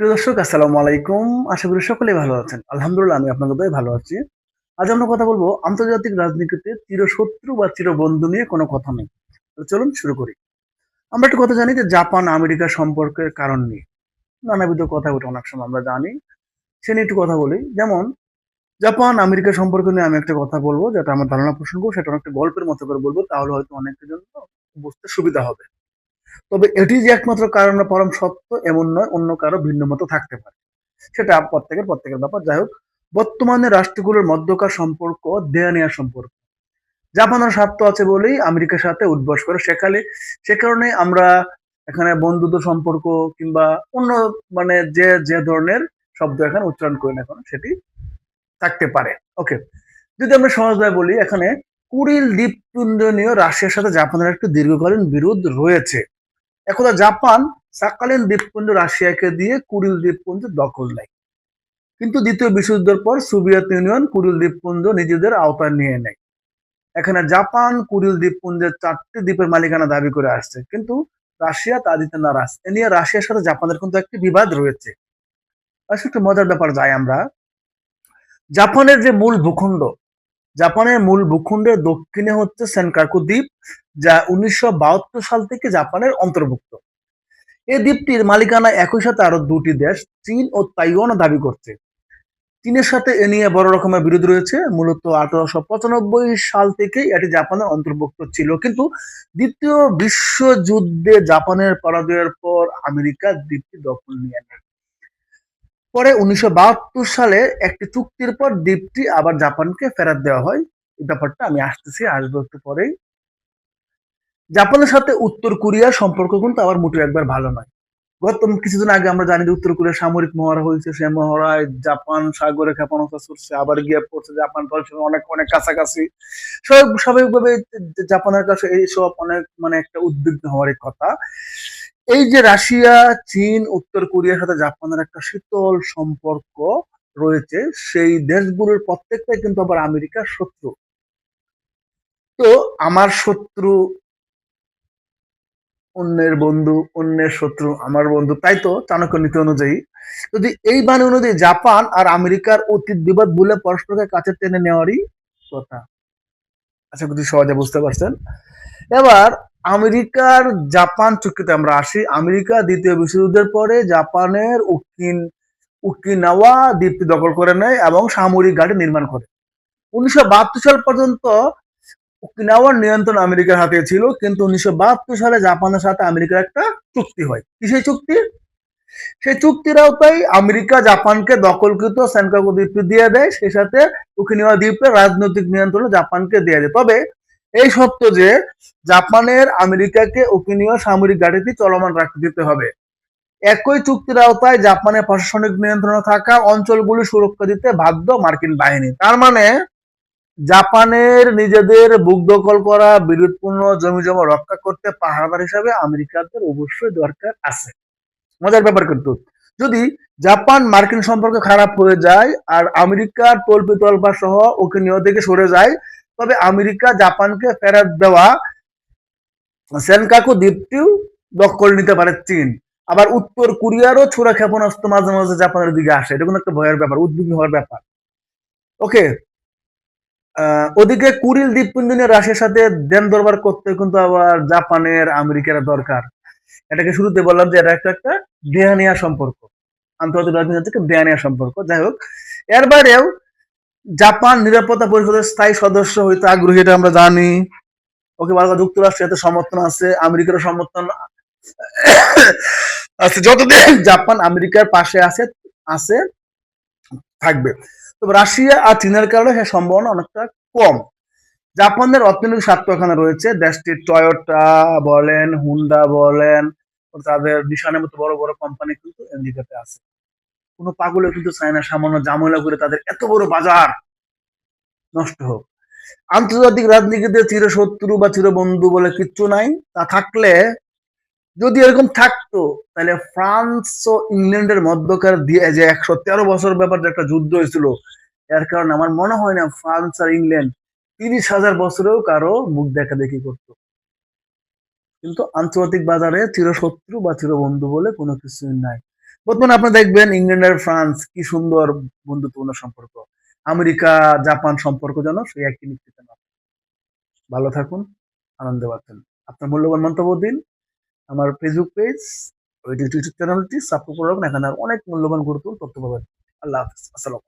প্রিয় দর্শক, আসসালামু আলাইকুম। আশা করি সকলেই ভালো আছেন। আলহামদুলিল্লাহ, আমি আপনাদের দয়ে ভালো আছি। আজ আমরা কথা বলব আন্তর্জাতিক রাজনীতিতে চিরশত্রু বা চিরবন্ধু নিয়ে কোনো কথা নেই। চলুন শুরু করি। আমরা একটা কথা জানি যে জাপান আমেরিকা সম্পর্কের কারণ নিয়ে। নানাবিধ কথা ওঠে অনেক সময় আমরা জানি। সে নিয়ে একটু কথা বলি। যেমন, জাপান আমেরিকা সম্পর্ক নিয়ে আমি একটা কথা বলব যেটা আমার ধারণা প্রসঙ্গ সেটা অনেকটা গল্পের মতো করে বলব, তাহলে হয়তো অনেকের জন্য বুঝতে সুবিধা হবে। তবে এটি যে একমাত্র কারণ পরম সত্য এমন নয়, অন্য কারও ভিন্ন মতো থাকতে পারে। সেটা প্রত্যেকের প্রত্যেকের ব্যাপার। যাই হোক, বর্তমানে রাষ্ট্রগুলোর মধ্যকার সম্পর্ক দেয়া নেওয়ার সম্পর্ক। জাপানের স্বার্থ আছে বলেই আমেরিকার সাথে উদ্বাস করে। সেখানে, সে কারণে আমরা এখানে বন্ধুত্ব সম্পর্ক কিংবা অন্য মানে যে যে ধরনের শব্দ এখানে উচ্চারণ করি না কেন সেটি থাকতে পারে। ওকে, যদি আমরা সহজভাবে বলি, এখানে কুড়িল দ্বীপপুঞ্জ নিয়ে রাশিয়ার সাথে জাপানের একটি দীর্ঘকালীন বিরোধ রয়েছে। একদা জাপান সাকালীন দ্বীপপুঞ্জ রাশিয়াকে দিয়ে কুড়িল দ্বীপপুঞ্জ দখল নেয়। কিন্তু দ্বিতীয় বিশ্বযুদ্ধের পর সোভিয়েত ইউনিয়ন কুড়িল দ্বীপপুঞ্জ নিজেদের আওতায় নিয়ে নেয়। এখানে জাপান কুড়িল দ্বীপপুঞ্জের চারটি দ্বীপের মালিকানা দাবি করে আসছে। কিন্তু রাশিয়া তা দিতে নারাজ। এ নিয়ে রাশিয়ার সাথে জাপানের কিন্তু একটি বিবাদ রয়েছে। আসলে একটু মজার ব্যাপার যাই আমরা। জাপানের যে মূল ভূখণ্ড, জাপানের মূল ভূখণ্ডের দক্ষিণে হচ্ছে সেনকাকু দ্বীপ। যা উনিশশো বাহাত্তর সাল থেকে জাপানের অন্তর্ভুক্ত। এই দ্বীপটির মালিকানা একই সাথে আরও দুটি দেশ, চীন ও তাইওয়ান দাবি করছে। চীনের সাথে এ নিয়ে বড় রকমের বিরোধ রয়েছে। মূলত আঠারোশো পঁচানব্বই সাল থেকে এটি জাপানের অন্তর্ভুক্ত ছিল। কিন্তু দ্বিতীয় বিশ্বযুদ্ধে জাপানের পরাজয়ের পর আমেরিকা দ্বীপটি দখল নিয়ে নেয়। পরে উনিশশো বাহাত্তর সালে একটি চুক্তির পর দ্বীপটি আবার জাপানকে ফেরত দেওয়া হয়। ব্যাপারটা আমি আসতেছি, আসব একটু পরেই। জাপানের সাথে উত্তর কোরিয়ার সম্পর্ক কিন্তু আবার মোটে একবার ভালো নয়। গত কিছুদিন আগে আমরা জানি যে উত্তর কোরিয়ার সামরিক মহড়া হয়েছে, সে মহড়ায় জাপান সাগরে ক্ষেপণাস্ত্র ছুটছে আবার গিয়ে পড়ছে জাপান অনেক অনেক কাছাকাছি। সব স্বাভাবিকভাবে জাপানের কাছে এইসব অনেক মানে একটা উদ্বিগ্ন হওয়ার কথা। এই যে রাশিয়া, চীন, উত্তর কোরিয়ার সাথে জাপানের একটা শীতল সম্পর্ক রয়েছে, সেই দেশগুলোর প্রত্যেকটাই কিন্তু আবার আমেরিকার শত্রু। তো আমার শত্রু অন্যের বন্ধু, অন্যের শত্রু, আমার বন্ধু, তাই তো চাণক্য নীতি অনুযায়ী। যদি এই বাণী অনুযায়ী জাপান আর আমেরিকার অতীত বিবাদ বলে পরস্পরকে কাছে টেনে নেওয়ারই কথা। আশা করি সহজে বুঝতে পারছেন। এবার আমেরিকার জাপান চুক্তিতে আমরা আসি। আমেরিকা দ্বিতীয় বিশ্বযুদ্ধের পরে জাপানের উকিন, উকিনাওয়া দ্বীপটি দখল করে নেয় এবং সামরিক ঘাঁটি নির্মাণ করে। উনিশশো বাহাত্তর সাল পর্যন্ত ওকিনাওয়ার নিয়ন্ত্রণ আমেরিকার হাতে ছিল, কিন্তু উনিশশো সালে জাপানের সাথে আমেরিকার একটা চুক্তি হয়। কি সেই চুক্তি? সেই চুক্তির আওতায় আমেরিকা জাপানকে দখলকৃত সেনকাকু দ্বীপটি দিয়ে দেয়, সেই সাথে ওকিনাওয়া দ্বীপের রাজনৈতিক নিয়ন্ত্রণ জাপানকে দিয়ে দেয়। তবে এই সত্য যে জাপানের আমেরিকাকে ওকিনীয় সামরিক ঘাটিটি চলমান রাখতে দিতে হবে। একই চুক্তির আওতায় জাপানের প্রশাসনিক নিয়ন্ত্রণে থাকা অঞ্চলগুলি সুরক্ষা দিতে বাধ্য মার্কিন বাহিনী। তার মানে জাপানের নিজেদের বুক দখল করা বিরোধপূর্ণ জমি জমা রক্ষা করতে পাহাড়দার হিসাবে আমেরিকাদের অবশ্যই দরকার আছে। মজার ব্যাপার কিন্তু, যদি জাপান মার্কিন সম্পর্ক খারাপ হয়ে যায় আর আমেরিকার তল্পি তল্পা সহ ওকে নিয়ে থেকে সরে যায়, তবে আমেরিকা জাপানকে ফেরত দেওয়া সেনকাকু দ্বীপটিও দখল নিতে পারে চীন। আবার উত্তর কোরিয়ারও ছোড়া ক্ষেপণাস্ত্র মাঝে মাঝে জাপানের দিকে আসে। এটা কোনো একটা ভয়ের ব্যাপার, উদ্বিগ্ন হওয়ার ব্যাপার। ওকে ওদিকে কুরিল দ্বীপপুঞ্জ নিয়ে রাশিয়ার সাথে দেন দরবার করতে কিন্তু আবার জাপানের, আমেরিকার দরকার। এটাকে শুরুতে বললাম যে এটা একটা একটা দেহানিয়া সম্পর্ক, আন্তর্জাতিক রাজনীতি থেকে দেহানিয়া সম্পর্ক। যাই হোক, এর বাইরেও জাপান নিরাপত্তা পরিষদের স্থায়ী সদস্য হইতে আগ্রহী, এটা আমরা জানি। ওকে বলা যুক্তরাষ্ট্রের এতে সমর্থন আছে আমেরিকার সমর্থন আছে। যতদিন জাপান আমেরিকার পাশে আছে আছে, থাকবে। তবে রাশিয়া আর চীনের কারণে সে সম্ভাবনা অনেকটা কম। জাপানের অর্থনৈতিক স্বার্থ এখানে রয়েছে। দেশটির টয়োটা বলেন হুন্ডা বলেন, তাদের নিশানের মতো বড় বড় কোম্পানি কিন্তু আমেরিকাতে আছে। কোনো পাগলে কিন্তু চায় না সামান্য জামলা করে তাদের এত বড় বাজার নষ্ট হোক। আন্তর্জাতিক রাজনীতিতে চিরশত্রু বা চিরবন্ধু বলে কিচ্ছু নাই। তা থাকলে যদি এরকম থাকতো, তাহলে ফ্রান্স ও ইংল্যান্ডের মধ্যকার দিয়ে যে একশো তেরো বছর ব্যাপার একটা যুদ্ধ হয়েছিল, এর কারণে আমার মনে হয় না ফ্রান্স আর ইংল্যান্ড তিরিশ হাজার বছরেও কারও মুখ দেখা দেখি করত। কিন্তু আন্তর্জাতিক বাজারে চিরশত্রু বা চিরবন্ধু বলে কোনো কিছুই নাই। বর্তমানে আপনি দেখবেন ইংল্যান্ড আর ফ্রান্স কি সুন্দর বন্ধুত্বপূর্ণ সম্পর্ক। আমেরিকা, জাপান সম্পর্ক যেন সেই একই নিশ্চিত ভালো থাকুন, আনন্দে পাচ্ছেন আপনার মূল্যবান মন্তব্য দিন। আমার ফেসবুক পেজ ইউটিউব চ্যানেলটি সাবস্ক্রাইব করে রাখুন এখানে অনেক মূল্যবান গুরুত্বপূর্ণ তথ্য পাবেন। আল্লাহ হাফিজ, আসসালাম